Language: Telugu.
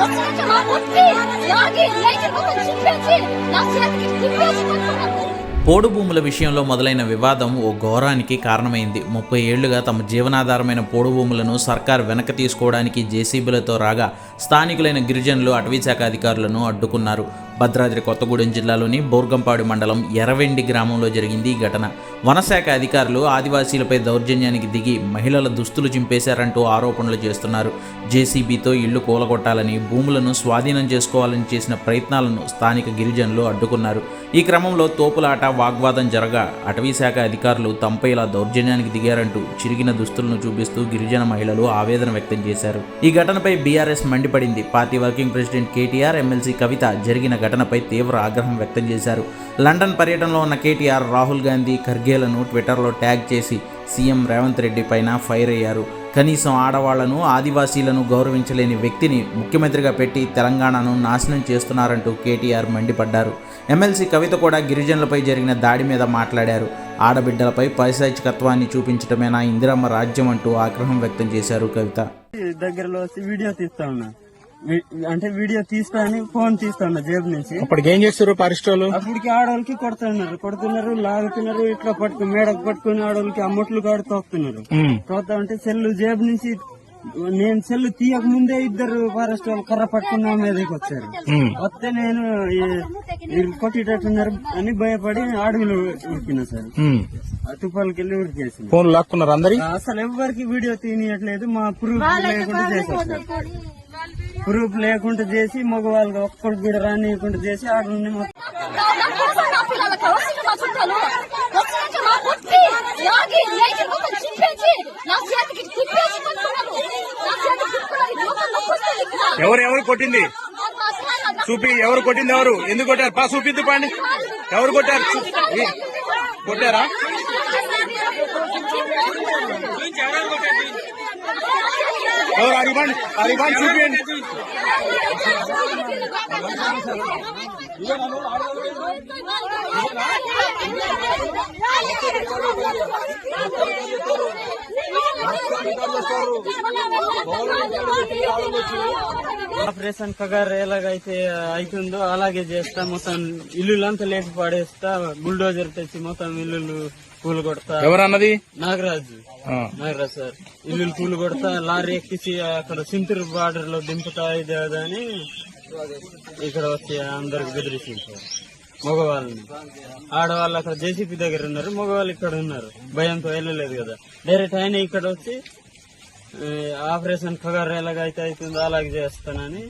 వచ్చి మా కొట్టి లాగి పోడు భూముల విషయంలో మొదలైన వివాదం ఓ ఘోరానికి కారణమైంది. ముప్పై ఏళ్ళుగా తమ జీవనాధారమైన పోడు భూములను సర్కార్ వెనక్కి తీసుకోవడానికి జేసీబీలతో రాగా స్థానికులైన గిరిజనులు అటవీశాఖ అధికారులను అడ్డుకున్నారు. భద్రాద్రి కొత్తగూడెం జిల్లాలోని బోర్గంపాడు మండలం ఎరవెండి గ్రామంలో జరిగింది ఈ ఘటన. వనశాఖ అధికారులు ఆదివాసీలపై దౌర్జన్యానికి దిగి మహిళల దుస్తులు చింపేశారంటూ ఆరోపణలు చేస్తున్నారు. జేసీబీతో ఇళ్ళు కూలగొట్టాలని భూములను స్వాధీనం చేసుకోవాలని చేసిన ప్రయత్నాలను స్థానిక గిరిజనులు అడ్డుకున్నారు. ఈ క్రమంలో తోపులాట వాగ్వాదం జరగా అటవీశాఖ అధికారులు తమపై ఇలా దౌర్జన్యానికి దిగారంటూ చిరిగిన దుస్తులను చూపిస్తూ గిరిజన మహిళలు ఆవేదన వ్యక్తం చేశారు. ఈ ఘటనపై BRS మండిపడింది. Party working president KTR MLC Kavitha జరిగిన ఘటనపై తీవ్ర ఆగ్రహం వ్యక్తం చేశారు. లండన్ పర్యటనలో ఉన్న కేటీఆర్ రాహుల్ గాంధీ ఖర్గేలను ట్విట్టర్లో ట్యాగ్ చేసి సీఎం రేవంత్ రెడ్డి పైన ఫైర్ అయ్యారు. కనీసం ఆడవాళ్ళను ఆదివాసీలను గౌరవించలేని వ్యక్తిని ముఖ్యమంత్రిగా పెట్టి తెలంగాణను నాశనం చేస్తున్నారంటూ కేటీఆర్ మండిపడ్డారు. ఎమ్మెల్సీ కవిత కూడా గిరిజనులపై జరిగిన దాడి మీద మాట్లాడారు. ఆడబిడ్డలపై పైశాచికత్వాన్ని చూపించటమేనా ఇందిరమ్మ రాజ్యం అంటూ ఆగ్రహం వ్యక్తం చేశారు కవిత. దగ్గరలో వచ్చి వీడియో తీస్తా ఉన్నా. అంటే వీడియో తీస్తా అని ఫోన్ తీస్తా ఉన్నా జేబు నుంచి. అప్పటికి ఏం చేస్తారు పరిశ్రమలు అప్పటికి ఆడవాళ్ళకి కొడుతున్నారు. కొడుతున్నారు లాగుతున్నారు ఇట్లా పట్టుకుని మేడకు పట్టుకుని ఆడవాళ్ళకి అమ్మట్లు కాడు తోపుతున్నారు. తోతా ఉంటే సెల్లు జేబు నుంచి నేను సెల్లు తీయక ముందే ఇద్దరు ఫారెస్ట్ వాళ్ళు కర్ర పట్టుకున్న మీదకి వచ్చారు. వస్తే నేను కొట్టేటట్టున్నారు అని భయపడి అడవిలో ఉరికినా సార్. తుపాలకి వెళ్ళి ఉరికేసింది ఫోన్ లాక్కున్నారు అందరి? అసలు ఎవరికి వీడియో తీయట్లేదు మా ప్రూఫ్ లేకుండా చేశారు ప్రూఫ్ లేకుండా చేసి మగవాళ్ళకి ఒక్కడికి కూడా రానియకుండా చేసి ఆడ నుండి. ఎవరు ఎవరు కొట్టింది? చూపి ఎవరు కొట్టింది ఎవరు? ఎందుకు కొట్టారు? పా చూపిద్దు పండి ఎవరు కొట్టారు? కొట్టారా? और अरिबान अरिबान चैंपियन ఆపరేషన్ పగార్ ఎలాగైతే అవుతుందో అలాగే చేస్తా. మొత్తం ఇల్లులంతా లేపి పాడేస్తా. బుల్డోజర్ తెచ్చి మొత్తం ఇల్లులు కూలు కొడతా. ఎవరు అన్నది నాగరాజు. నాగరాజు సార్. ఇల్లులు కూలు కొడతా. లారీ ఎక్కించి అక్కడ సింతూరు బార్డర్లో దింపుతా. ఇది అని ఇక్కడ వచ్చి అందరికి బెదిరిస్తుంది సార్. మగవాళ్ళని. ఆడవాళ్ళు అక్కడ జేసీపీ దగ్గర ఉన్నారు. మగవాళ్ళు ఇక్కడ ఉన్నారు. భయంతో వెళ్ళలేదు కదా. డైరెక్ట్ ఆయన ఇక్కడ వచ్చి ఆపరేషన్ ఖగారు ఎలాగైతే అవుతుందో అలాగే చేస్తానని.